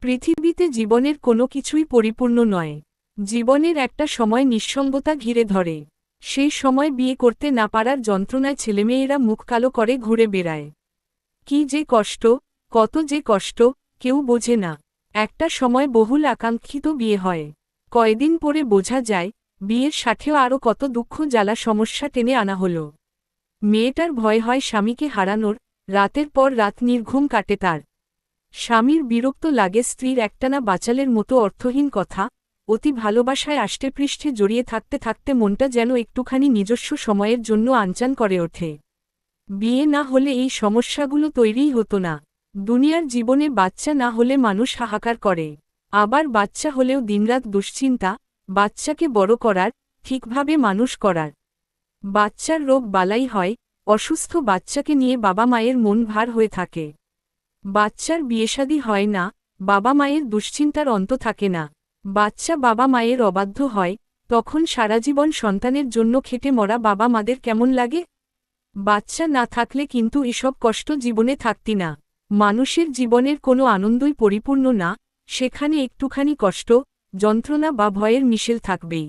পৃথিবীতে জীবনের কোনো কিছুই পরিপূর্ণ নয়। জীবনের একটা সময় নিঃসঙ্গতা ঘিরে ধরে। সেই সময় বিয়ে করতে না পারার যন্ত্রণায় ছেলেমেয়েরা মুখ কালো করে ঘুরে বেড়ায়। কি যে কষ্ট, কত যে কষ্ট, কেউ বোঝে না। একটা সময় বহুল আকাঙ্ক্ষিত বিয়ে হয়। কয়দিন পরে বোঝা যায়, বিয়ের সাথেও আরও কত দুঃখ জ্বালা সমস্যা টেনে আনা হল। মেয়েটার ভয় হয় স্বামীকে হারানোর, রাতের পর রাত নির্ঘুম কাটে তার। স্বামীর বিরক্ত লাগে স্ত্রীর একটানা বাচালের মতো অর্থহীন কথা, অতি ভালোবাসায় আষ্টেপৃষ্ঠে জড়িয়ে থাকতে থাকতে মনটা যেন একটুখানি নিজস্ব সময়ের জন্য আনচান করে ওঠে। বিয়ে না হলে এই সমস্যাগুলো তৈরিই হতো না। দুনিয়ার জীবনে বাচ্চা না হলে মানুষ হাহাকার করে। আবার বাচ্চা হলেও দিনরাত দুশ্চিন্তা, বাচ্চাকে বড় করার, ঠিকভাবে মানুষ করার। বাচ্চার রোগ বালাই হয়, অসুস্থ বাচ্চাকে নিয়ে বাবা মায়ের মন ভার হয়ে থাকে। বাচ্চার বিয়েশাদী হয় না, বাবা মায়ের দুশ্চিন্তার অন্ত থাকে না। বাচ্চা বাবা মায়ের অবাধ্য হয়, তখন সারা জীবন সন্তানের জন্য খেটে মরা বাবা মাদের কেমন লাগে? বাচ্চা না থাকলে কিন্তু এসব কষ্ট জীবনে থাকতি না। মানুষের জীবনের কোনো আনন্দই পরিপূর্ণ না, সেখানে একটুখানি কষ্ট, যন্ত্রণা বা ভয়ের মিশেল থাকবেই।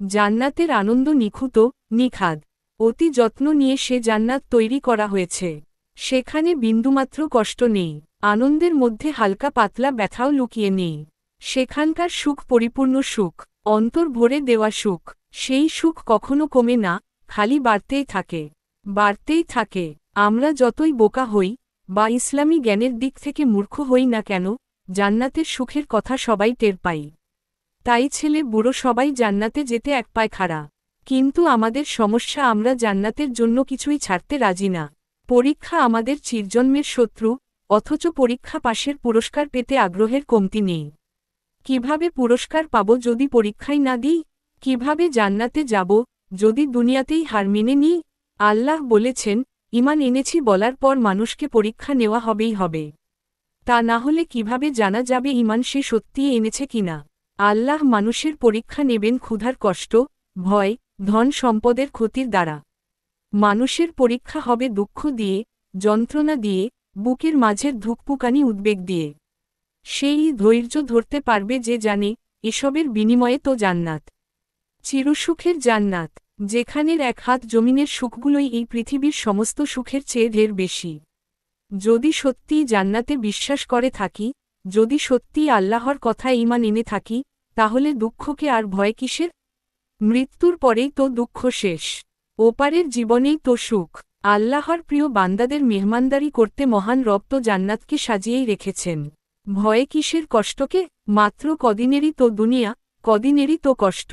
জান্নাতের আনন্দ নিখুঁত, নিখাদ। অতি যত্ন নিয়ে সে জান্নাত তৈরি করা হয়েছে। সেখানে বিন্দুমাত্র কষ্ট নেই, আনন্দের মধ্যে হালকা পাতলা ব্যথাও লুকিয়ে নেই। সেখানকার সুখ পরিপূর্ণ সুখ, অন্তর ভরে দেওয়া সুখ, সেই সুখ কখনো কমে না, খালি বাড়তেই থাকে। বাড়তেই থাকে, আমরা যতই বোকা হই, বা ইসলামী জ্ঞানের দিক থেকে মূর্খ হই না কেন, জান্নাতের সুখের কথা সবাই টের পাই তাই ছেলে বুড়ো সবাই জান্নাতে যেতে এক পায় খাড়া। কিন্তু আমাদের সমস্যা আমরা জান্নাতের জন্য কিছুই ছাড়তে রাজি না। পরীক্ষা আমাদের চিরজন্মের শত্রু, অথচ পরীক্ষা পাশের পুরস্কার পেতে আগ্রহের কমতি নেই। কীভাবে পুরস্কার পাব যদি পরীক্ষাই না দিই? কীভাবে জান্নাতে যাব যদি দুনিয়াতেই হার মেনে নিই? আল্লাহ বলেছেন ইমান এনেছি বলার পর মানুষকে পরীক্ষা নেওয়া হবেই হবে। তা না হলে কীভাবে জানা যাবে ইমান সে সত্যিই এনেছে কিনা? আল্লাহ মানুষের পরীক্ষা নেবেন ক্ষুধার কষ্ট, ভয়, ধন সম্পদের ক্ষতির দ্বারা। মানুষের পরীক্ষা হবে দুঃখ দিয়ে, যন্ত্রণা দিয়ে, বুকের মাঝের ধুকপুকানি উদ্বেগ দিয়ে। সেই ধৈর্য ধরতে পারবে যে জানে, এসবের বিনিময়ে তো জান্নাত। চিরসুখের জান্নাত, যেখানের এক হাত জমিনের সুখগুলোই এই পৃথিবীর সমস্ত সুখের চেয়ে ঢের বেশি। যদি সত্যিই জান্নাতে বিশ্বাস করে থাকি, যদি সত্যিই আল্লাহর কথা ইমান এনে থাকি, তাহলে দুঃখকে আর ভয় কিসের? মৃত্যুর পরেই তো দুঃখ শেষ। ওপারের জীবনেই তো সুখ। আল্লাহর প্রিয় বান্দাদের মেহমানদারি করতে মহান রব তো জান্নাতকে সাজিয়েই রেখেছেন। ভয়ে কিসের কষ্টকে? মাত্র কদিনেরই তো দুনিয়া, কদিনেরই তো কষ্ট।